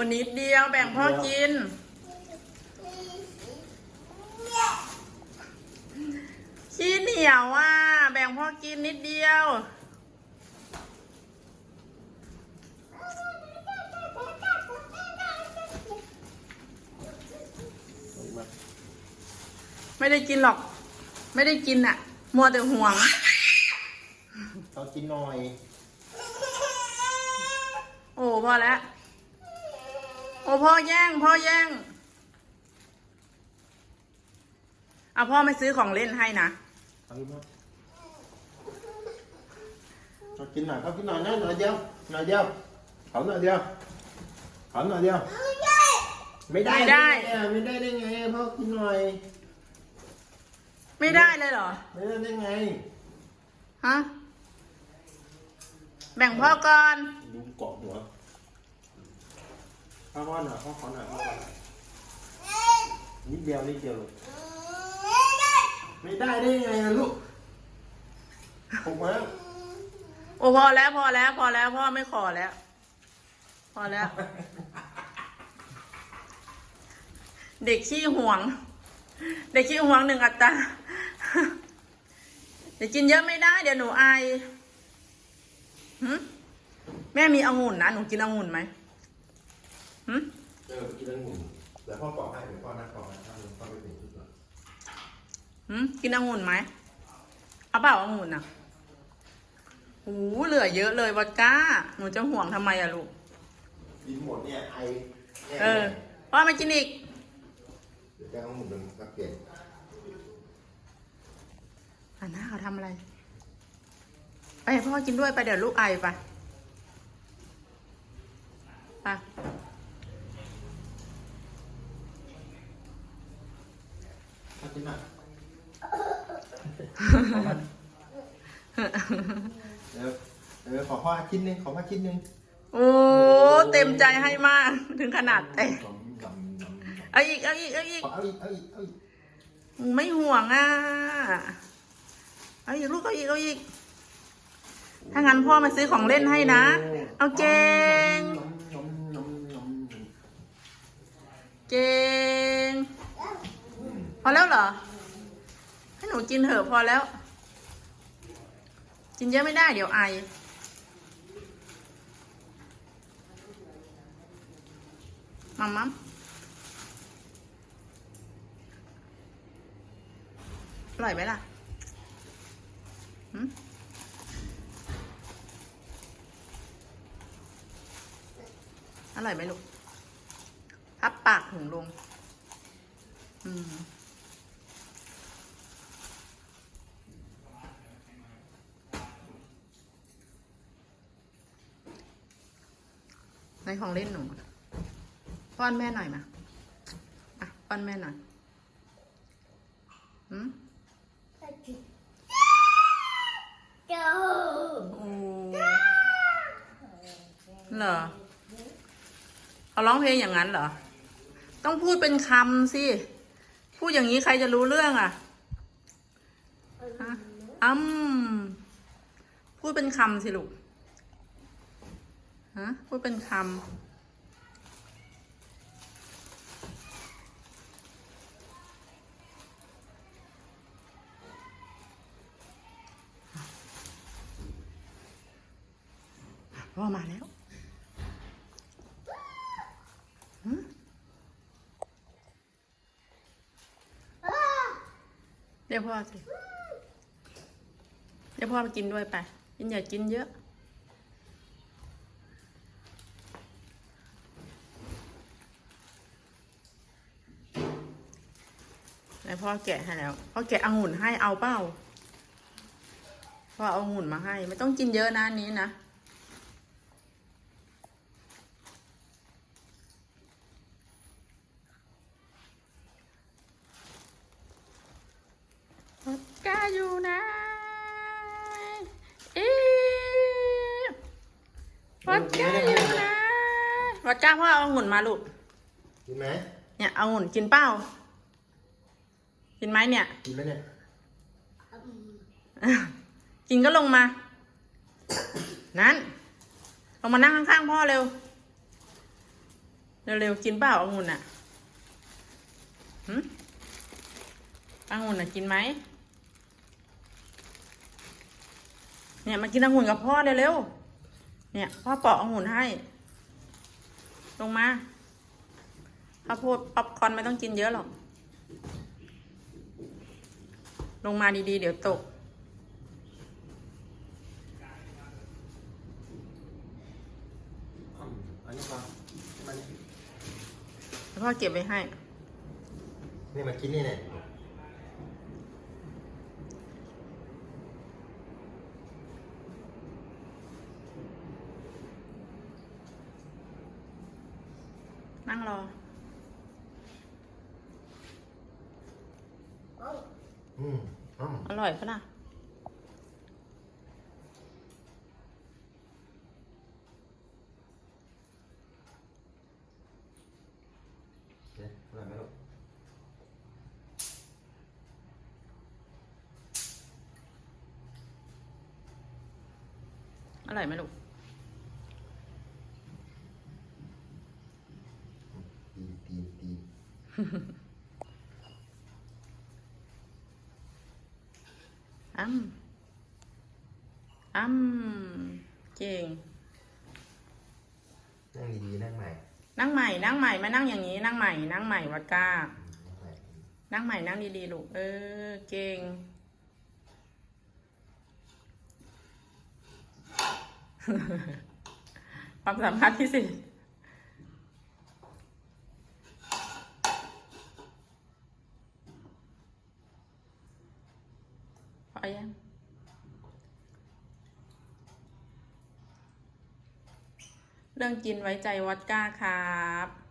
อ้นิดเดียวแบ่งพ่อกิน ขี้เหนียวอะ แบ่งพ่อกินนิดเดียว ไม่ได้กินหรอก ไม่ได้กินอะ มัวแต่ห่วง เขากินหน่อย โอ้พอแล้วโอ้พ่อแย่ง พ่อแย่งเอาพ่อไม่ซื้อของเล่นให้นะเอาอีกมั้ยเขากินหน่อยเขากินหน่อยนะหน่อยเดียวหน่อยเดียวเขาหน่อยเดียวเขาหน่อยเดียว ไม่ได้ ไม่ได้อะไม่ได้ได้ไงพ่อกินหน่อย ไม่ได้เลยเหรอ ไม่ได้ได้ไง ฮะ แบ่งพ่อก่อน ดูเกาะหัว พ่อพ่อหน่อยพ่อขอหน่อยพ่อขอหน่อยนิดเดียวนิดเดียวลูกไม่ได้ได้ไงล่ะลูกผมว่าโอ้พอแล้วพอแล้ว พอแล้วพ่อไม่ขอแล้ว พอแล้ว เด็กขี้ห่วง เด็กขี้ห่วงหนึ่งอัตราเดี๋ยวกินเยอะไม่ได้ เดี๋ยวหนูไอายหึแม่มีองุ่นนะหนูกินองุ่นไหม หึเออกินองุ่นเดี๋ยวพ่อปอกให้เดี๋ยวพ่อนัดปอกให้ถ้าพ่อไปเป็นที่ก่อนหึกินองุ่นไหมเอาเปล่าองุ่นอะโอ้โหเหลือเยอะเลยวอดก้า หนูจะห่วงทำไมอะลูก กินหมดเนี่ยไอแน่เออ พ่อไม่กินอีก เดี๋ยวจะเอาหมดเป็นกระเปียกอ่าหน้าเขาทำอะไร ไปให้พ่อกินด้วยไปเดี๋ยวลูกไอไป ไป ถ้ากินหน่อยเดี๋ยวเดี๋ยวขอพ่อชิ้นหนึงขอพ่อชิ้นหนึงโอ้เต็มใจให้มากถึงขนาดแต่ยำยำยำเอาอีกเอาอีกเอาอีกเอาอีกเอาอีกเอาอีกไม่ห่วงอะ เอาอีกลูกเอาอีกเอาอีก ถ้างั้นพ่อมาซื้อของเล่นให้นะ เอาเก่งยำยำยำยำเก่งพ อแล้วเหรอ ให้หนูกินเถอะพอแล้ว กินเยอะไม่ได้เดี๋ยวไอ มัมมัมอร่อยไหมล่ะหืมอร่อยไหมลูกพับปากถุงลง อืม ในของเล่นหนูป้อนแม่หน่อยมาอะป้อนแม่หน่อยอืมโจ้โอ้เหรอเขาร้องเพลงอย่างนั้นเหรอ ต้องพูดเป็นคำสิ พูดอย่างนี้ใครจะรู้เรื่องอะฮะอืมพูดเป็นคำสิลูก ฮะพูดเป็นคำพ่อมาแล้วเดี๋ยวพ่อสิ เดี๋ยวพ่อไปกินด้วยไปกินอย่ากินเยอะ แล้ว พ่อแกะให้แล้ว พ่อแกะองุ่นให้เอาเปล่า พ่อเอาองุ่นมาให้ ไม่ต้องกินเยอะนะอันนี้นะพ่อกาอยู่นะอีพ่อกาอยู่นะพ่อกาพ่อเอาองุ่นมาลูก กินไหมเนี่ยเอาองุ่นกินเปล่า กินไหมเนี่ย กินไหมเนี่ยกินก็ลงมา นั้น ลงมานั่งข้างๆพ่อเร็ว เร็วๆกินเปล่าองุ่นอะหืมองุ่นอะกินไหม เนี่ยมากินองุ่นกับพ่อเร็วๆ เนี่ยพ่อปอกองุ่นให้ ลงมาข้าวโพดป๊อปคอร์นไม่ต้องกินเยอะหรอก ลงมาดีๆ เดี๋ยวตกอืมอันนี้มามันเดี๋ยวพ่อเก็บไว้ให้ นี่มากินนี่เนี่ยนั่งรอ อืมอืมอร่อยปะล่ะเนี่ยอะไรไหมลูกอร่อยไหมลูก ตีนตีนตีน อ้ำอ้ำเก่ง นั่งดีๆนั่งใหม่นั่งใหม่ นั่งใหม่มานั่งอย่างนี้ นั่งใหม่ นั่งใหม่วัดก้าอืมนั่งใหม่นั่งใหม่นั่งดีๆลูก เออ เก่ง ความสามารถที่สิพ อยังเรื่องกินไว้ใจวอดก้าครับ